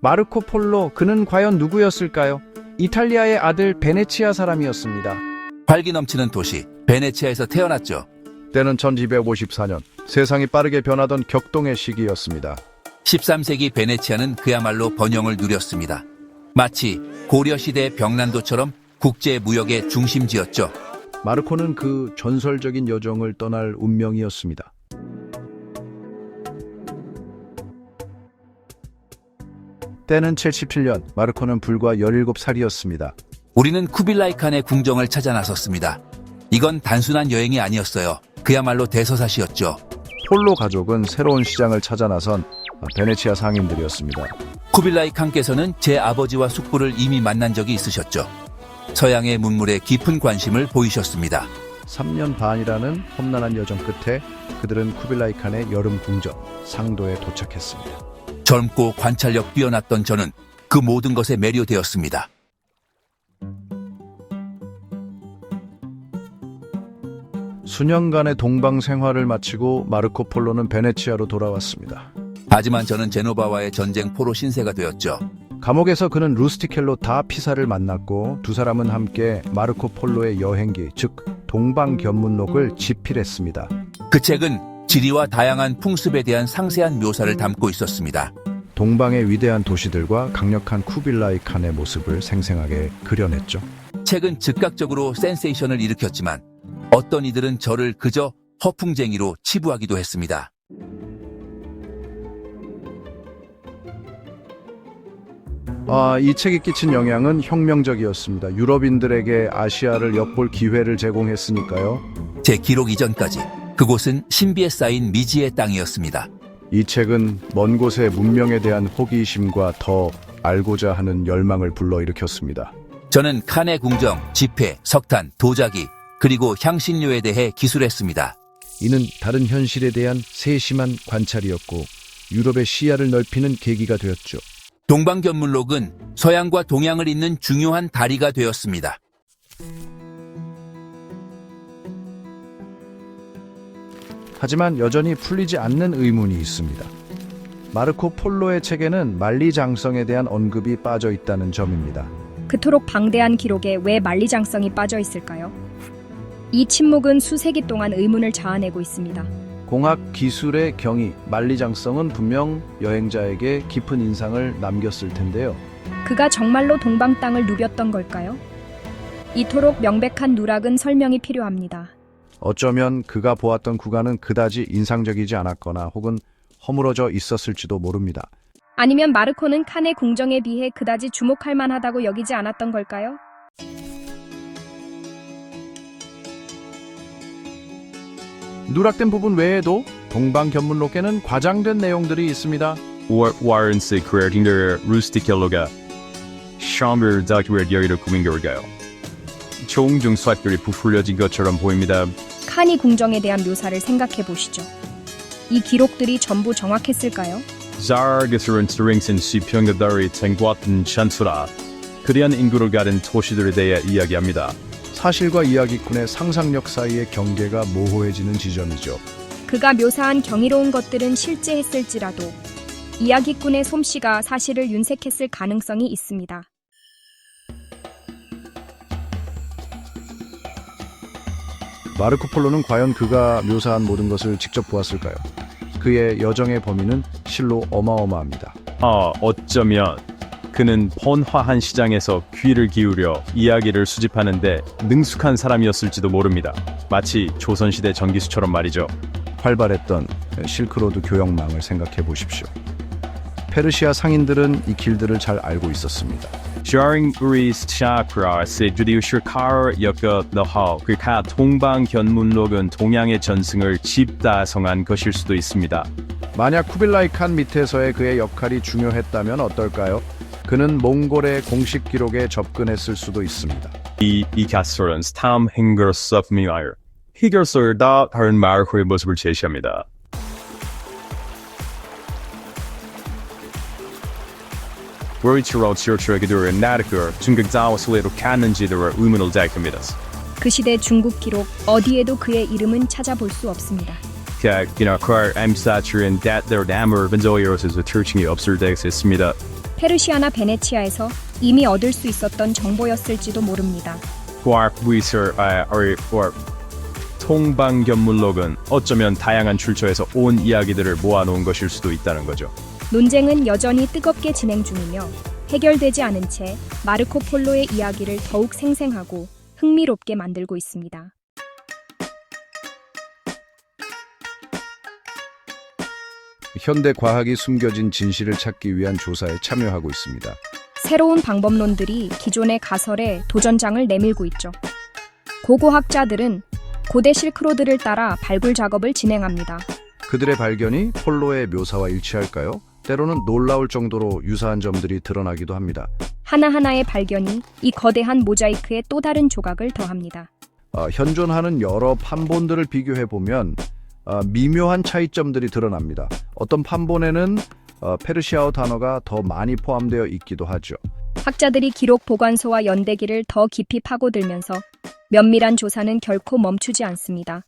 마르코 폴로 그는 과연 누구였을까요? 이탈리아의 아들 베네치아 사람이었습니다. 활기 넘치는 도시 베네치아에서 태어났죠. 때는 1254년 세상이 빠르게 변하던 격동의 시기였습니다. 13세기 베네치아는 그야말로 번영을 누렸습니다. 마치 고려 시대 병난도처럼 국제 무역의 중심지였죠. 마르코는 그 전설적인 여정을 떠날 운명이었습니다. 때는 77년 마르코는 불과 17살이었습니다. 우리는 쿠빌라이 칸의 궁정을 찾아 나섰습니다. 이건 단순한 여행이 아니었어요. 그야말로 대서사시였죠. 폴로 가족은 새로운 시장을 찾아 나선 베네치아 상인들이었습니다. 쿠빌라이 칸께서는 제 아버지와 숙부를 이미 만난 적이 있으셨죠. 서양의 문물에 깊은 관심을 보이셨습니다. 3년 반이라는 험난한 여정 끝에 그들은 쿠빌라이 칸의 여름 궁전 상도에 도착했습니다. 젊고 관찰력 뛰어났던 저는 그 모든 것에 매료되었습니다. 수년간의 동방 생활을 마치고 마르코 폴로는 베네치아로 돌아왔습니다. 하지만 저는 제노바와의 전쟁 포로 신세가 되었죠. 감옥에서 그는 루스티켈로 다 피사를 만났고 두 사람은 함께 마르코 폴로의 여행기, 즉 동방 견문록을 집필했습니다. 그 책은 지리와 다양한 풍습에 대한 상세한 묘사를 담고 있었습니다. 동방의 위대한 도시들과 강력한 쿠빌라이 칸의 모습을 생생하게 그려냈죠. 책은 즉각적으로 센세이션을 일으켰지만 어떤 이들은 저를 그저 허풍쟁이로 치부하기도 했습니다. 아, 이 책이 끼친 영향은 혁명적이었습니다. 유럽인들에게 아시아를 엿볼 기회를 제공했으니까요. 제 기록 이전까지 그곳은 신비에 쌓인 미지의 땅이었습니다. 이 책은 먼 곳의 문명에 대한 호기심과 더 알고자 하는 열망을 불러일으켰습니다. 저는 칸의 궁정, 지폐, 석탄, 도자기, 그리고 향신료에 대해 기술했습니다. 이는 다른 현실에 대한 세심한 관찰이었고 유럽의 시야를 넓히는 계기가 되었죠. 동방견물록은 서양과 동양을 잇는 중요한 다리가 되었습니다. 하지만 여전히 풀리지 않는 의문이 있습니다. 마르코 폴로의 책에는 만리장성에 대한 언급이 빠져 있다는 점입니다. 그토록 방대한 기록에 왜 만리장성이 빠져 있을까요? 이 침묵은 수세기 동안 의문을 자아내고 있습니다. 공학 기술의 경이 만리장성은 분명 여행자에게 깊은 인상을 남겼을 텐데요. 그가 정말로 동방 땅을 누볐던 걸까요? 이토록 명백한 누락은 설명이 필요합니다. 어쩌면 그가 보았던 구간은 그다지 인상적이지 않았거나 혹은 허물어져 있었을지도 모릅니다. 아니면 마르코는 칸의 궁정에 비해 그다지 주목할 만하다고 여기지 않았던 걸까요? 누락된 부분 외에도 동방 견문록에는 과장된 내용들이 있습니다. Wa- Warren's creating 루스티켈로가 샴을 다큐멘터리로 꾸민 걸까요? 종종 수학들이 부풀려진 것처럼 보입니다. 칸이 궁정에 대한 묘사를 생각해 보시죠. 이 기록들이 전부 정확했을까요? 자르게스런 스링슨 수평가들이 생겼던 찬수라 그리한 인구를 가진 도시들에 대해 이야기합니다. 사실과 이야기꾼의 상상력 사이의 경계가 모호해지는 지점이죠. 그가 묘사한 경이로운 것들은 실제 했을지라도 이야기꾼의 솜씨가 사실을 윤색했을 가능성이 있습니다. 마르코 폴로는 과연 그가 묘사한 모든 것을 직접 보았을까요? 그의 여정의 범위는 실로 어마어마합니다. 아, 어쩌면 그는 번화한 시장에서 귀를 기울여 이야기를 수집하는데 능숙한 사람이었을지도 모릅니다. 마치 조선시대 전기수처럼 말이죠. 활발했던 실크로드 교역망을 생각해 보십시오. 페르시아 상인들은 이 길들을 잘 알고 있었습니다. During Greece chakra se judicial car 여겨 너하 그가 동방 견문록은 동양의 전승을 집다성한 것일 수도 있습니다. 만약 쿠빌라이 칸 밑에서의 그의 역할이 중요했다면 어떨까요? 그는 몽골의 공식 기록에 접근했을 수도 있습니다. 이 이가설은 스탐 행거섭미와요. 히결설다 다른 마을호의 모습을 제시합니다. 브리치로 치어치어기들의 나르크 중국자와 슬레로 갔는지들의 의문을 제기합니다. 그 시대 중국 기록 어디에도 그의 이름은 찾아볼 수 없습니다. 그이나 없을 때가 있습니다. 페르시아나 베네치아에서 이미 얻을 수 있었던 정보였을지도 모릅니다. 과학 아, 통방견물록은 어쩌면 다양한 출처에서 온 이야기들을 모아놓은 것일 수도 있다는 거죠. 논쟁은 여전히 뜨겁게 진행 중이며 해결되지 않은 채 마르코 폴로의 이야기를 더욱 생생하고 흥미롭게 만들고 있습니다. 현대 과학이 숨겨진 진실을 찾기 위한 조사에 참여하고 있습니다. 새로운 방법론들이 기존의 가설에 도전장을 내밀고 있죠. 고고학자들은 고대 실크로드를 따라 발굴 작업을 진행합니다. 그들의 발견이 폴로의 묘사와 일치할까요? 때로는 놀라울 정도로 유사한 점들이 드러나기도 합니다. 하나하나의 발견이 이 거대한 모자이크에 또 다른 조각을 더합니다. 어, 현존하는 여러 판본들을 비교해 보면 어, 미묘한 차이점들이 드러납니다. 어떤 판본에는 어, 페르시아어 단어가 더 많이 포함되어 있기도 하죠. 학자들이 기록 보관소와 연대기를 더 깊이 파고들면서 면밀한 조사는 결코 멈추지 않습니다.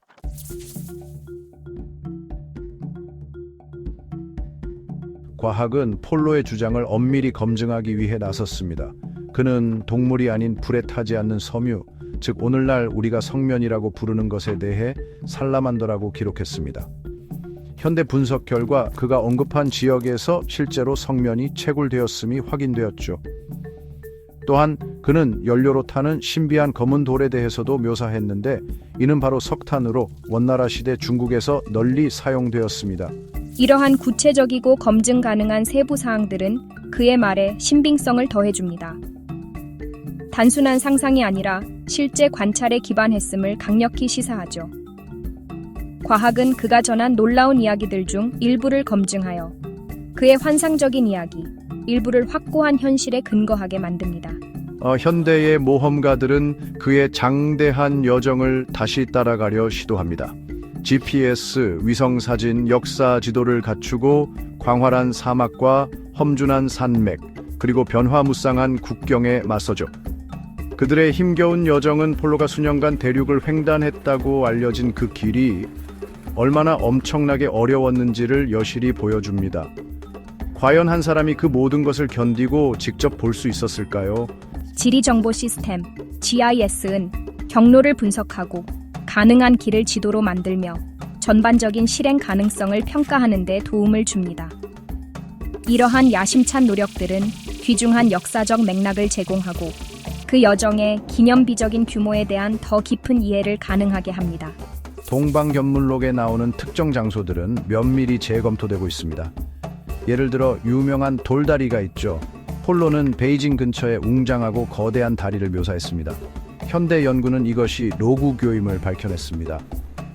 과학은 폴로의 주장을 엄밀히 검증하기 위해 나섰습니다. 그는 동물이 아닌 불에 타지 않는 섬유, 즉 오늘날 우리가 성면이라고 부르는 것에 대해 살라만더라고 기록했습니다. 현대 분석 결과 그가 언급한 지역에서 실제로 성면이 채굴되었음이 확인되었죠. 또한 그는 연료로 타는 신비한 검은 돌에 대해서도 묘사했는데 이는 바로 석탄으로 원나라 시대 중국에서 널리 사용되었습니다. 이러한 구체적이고 검증 가능한 세부 사항들은 그의 말에 신빙성을 더해줍니다. 단순한 상상이 아니라 실제 관찰에 기반했음을 강력히 시사하죠. 과학은 그가 전한 놀라운 이야기들 중 일부를 검증하여 그의 환상적인 이야기, 일부를 확고한 현실에 근거하게 만듭니다. 어, 현대의 모험가들은 그의 장대한 여정을 다시 따라가려 시도합니다. GPS, 위성사진, 역사 지도를 갖추고 광활한 사막과 험준한 산맥, 그리고 변화무쌍한 국경에 맞서죠. 그들의 힘겨운 여정은 폴로가 수년간 대륙을 횡단했다고 알려진 그 길이 얼마나 엄청나게 어려웠는지를 여실히 보여줍니다. 과연 한 사람이 그 모든 것을 견디고 직접 볼 수 있었을까요? 지리정보 시스템 GIS은 경로를 분석하고 가능한 길을 지도로 만들며 전반적인 실행 가능성을 평가하는 데 도움을 줍니다. 이러한 야심찬 노력들은 귀중한 역사적 맥락을 제공하고 그 여정의 기념비적인 규모에 대한 더 깊은 이해를 가능하게 합니다. 동방견물록에 나오는 특정 장소들은 면밀히 재검토되고 있습니다. 예를 들어 유명한 돌다리가 있죠. 폴로는 베이징 근처에 웅장하고 거대한 다리를 묘사했습니다. 현대 연구는 이것이 로구교임을 밝혀냈습니다.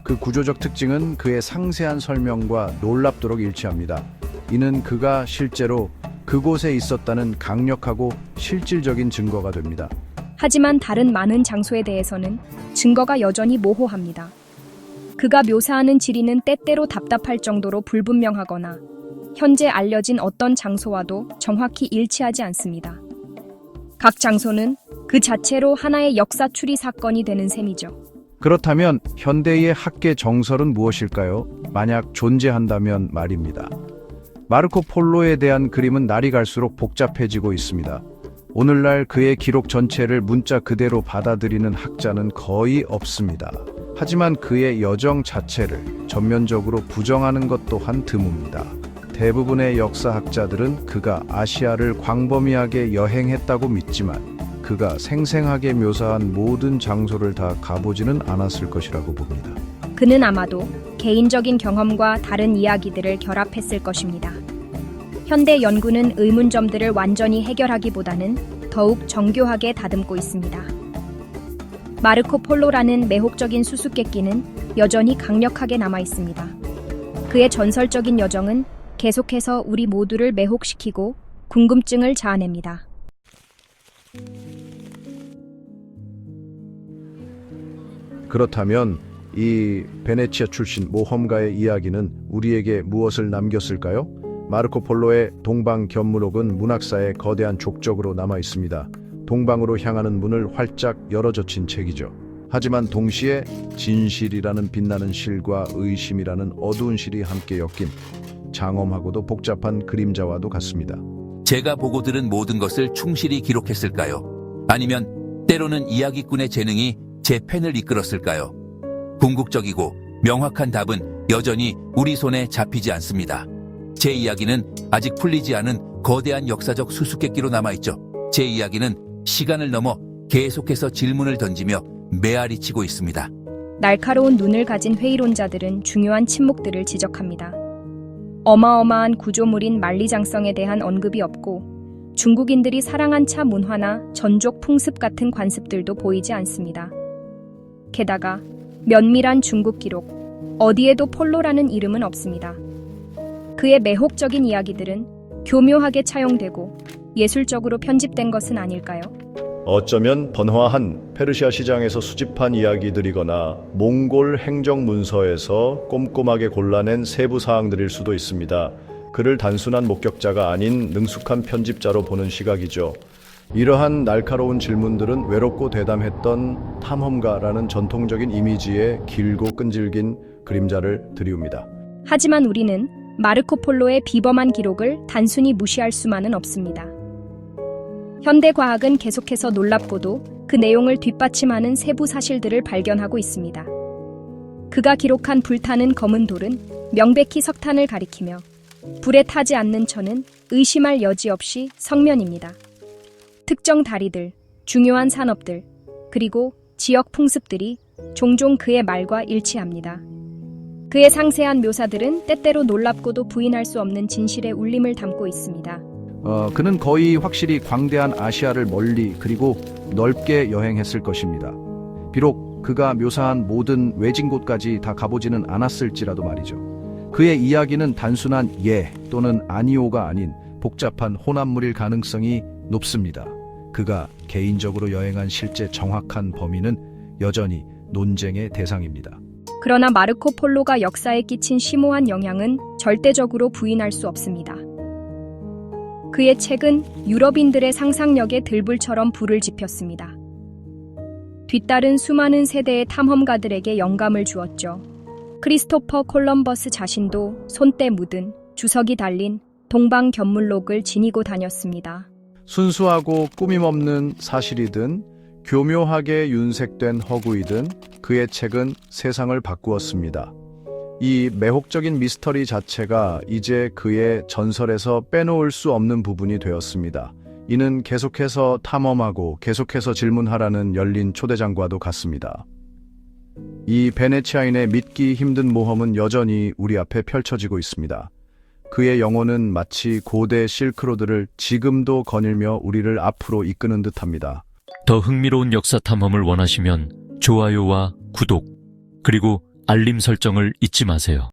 그 구조적 특징은 그의 상세한 설명과 놀랍도록 일치합니다. 이는 그가 실제로 그곳에 있었다는 강력하고 실질적인 증거가 됩니다. 하지만 다른 많은 장소에 대해서는 증거가 여전히 모호합니다. 그가 묘사하는 지리는 때때로 답답할 정도로 불분명하거나 현재 알려진 어떤 장소와도 정확히 일치하지 않습니다. 각 장소는 그 자체로 하나의 역사 추리 사건이 되는 셈이죠. 그렇다면 현대의 학계 정설은 무엇일까요? 만약 존재한다면 말입니다. 마르코 폴로에 대한 그림은 날이 갈수록 복잡해지고 있습니다. 오늘날 그의 기록 전체를 문자 그대로 받아들이는 학자는 거의 없습니다. 하지만 그의 여정 자체를 전면적으로 부정하는 것 또한 드뭅니다. 대부분의 역사학자들은 그가 아시아를 광범위하게 여행했다고 믿지만 그가 생생하게 묘사한 모든 장소를 다 가보지는 않았을 것이라고 봅니다. 그는 아마도 개인적인 경험과 다른 이야기들을 결합했을 것입니다. 현대 연구는 의문점들을 완전히 해결하기보다는 더욱 정교하게 다듬고 있습니다. 마르코 폴로라는 매혹적인 수수께끼는 여전히 강력하게 남아 있습니다. 그의 전설적인 여정은 계속해서 우리 모두를 매혹시키고 궁금증을 자아냅니다. 그렇다면 이 베네치아 출신 모험가의 이야기는 우리에게 무엇을 남겼을까요? 마르코 폴로의 동방 견무록은 문학사의 거대한 족적으로 남아 있습니다. 동방으로 향하는 문을 활짝 열어젖힌 책이죠. 하지만 동시에 진실이라는 빛나는 실과 의심이라는 어두운 실이 함께 엮인 장엄하고도 복잡한 그림자와도 같습니다. 제가 보고 들은 모든 것을 충실히 기록했을까요? 아니면 때로는 이야기꾼의 재능이 제 펜을 이끌었을까요? 궁극적이고 명확한 답은 여전히 우리 손에 잡히지 않습니다. 제 이야기는 아직 풀리지 않은 거대한 역사적 수수께끼로 남아있죠. 제 이야기는 시간을 넘어 계속해서 질문을 던지며 메아리치고 있습니다. 날카로운 눈을 가진 회의론자들은 중요한 침묵들을 지적합니다. 어마어마한 구조물인 만리장성에 대한 언급이 없고 중국인들이 사랑한 차 문화나 전족 풍습 같은 관습들도 보이지 않습니다. 게다가 면밀한 중국 기록, 어디에도 폴로라는 이름은 없습니다. 그의 매혹적인 이야기들은 교묘하게 차용되고 예술적으로 편집된 것은 아닐까요? 어쩌면 번화한 페르시아 시장에서 수집한 이야기들이거나 몽골 행정 문서에서 꼼꼼하게 골라낸 세부 사항들일 수도 있습니다. 그를 단순한 목격자가 아닌 능숙한 편집자로 보는 시각이죠. 이러한 날카로운 질문들은 외롭고 대담했던 탐험가라는 전통적인 이미지에 길고 끈질긴 그림자를 드리웁니다. 하지만 우리는 마르코 폴로의 비범한 기록을 단순히 무시할 수만은 없습니다. 현대 과학은 계속해서 놀랍고도 그 내용을 뒷받침하는 세부 사실들을 발견하고 있습니다. 그가 기록한 불타는 검은 돌은 명백히 석탄을 가리키며 불에 타지 않는 천은 의심할 여지 없이 성면입니다. 특정 다리들, 중요한 산업들, 그리고 지역 풍습들이 종종 그의 말과 일치합니다. 그의 상세한 묘사들은 때때로 놀랍고도 부인할 수 없는 진실의 울림을 담고 있습니다. 어, 그는 거의 확실히 광대한 아시아를 멀리 그리고 넓게 여행했을 것입니다. 비록 그가 묘사한 모든 외진 곳까지 다 가보지는 않았을지라도 말이죠. 그의 이야기는 단순한 예 또는 아니오가 아닌 복잡한 혼합물일 가능성이 높습니다. 그가 개인적으로 여행한 실제 정확한 범위는 여전히 논쟁의 대상입니다. 그러나 마르코 폴로가 역사에 끼친 심오한 영향은 절대적으로 부인할 수 없습니다. 그의 책은 유럽인들의 상상력에 들불처럼 불을 지폈습니다. 뒤따른 수많은 세대의 탐험가들에게 영감을 주었죠. 크리스토퍼 콜럼버스 자신도 손때 묻은 주석이 달린 동방 견물록을 지니고 다녔습니다. 순수하고 꾸밈없는 사실이든 교묘하게 윤색된 허구이든 그의 책은 세상을 바꾸었습니다. 이 매혹적인 미스터리 자체가 이제 그의 전설에서 빼놓을 수 없는 부분이 되었습니다. 이는 계속해서 탐험하고 계속해서 질문하라는 열린 초대장과도 같습니다. 이 베네치아인의 믿기 힘든 모험은 여전히 우리 앞에 펼쳐지고 있습니다. 그의 영혼은 마치 고대 실크로드를 지금도 거닐며 우리를 앞으로 이끄는 듯합니다. 더 흥미로운 역사 탐험을 원하시면 좋아요와 구독, 그리고 알림 설정을 잊지 마세요.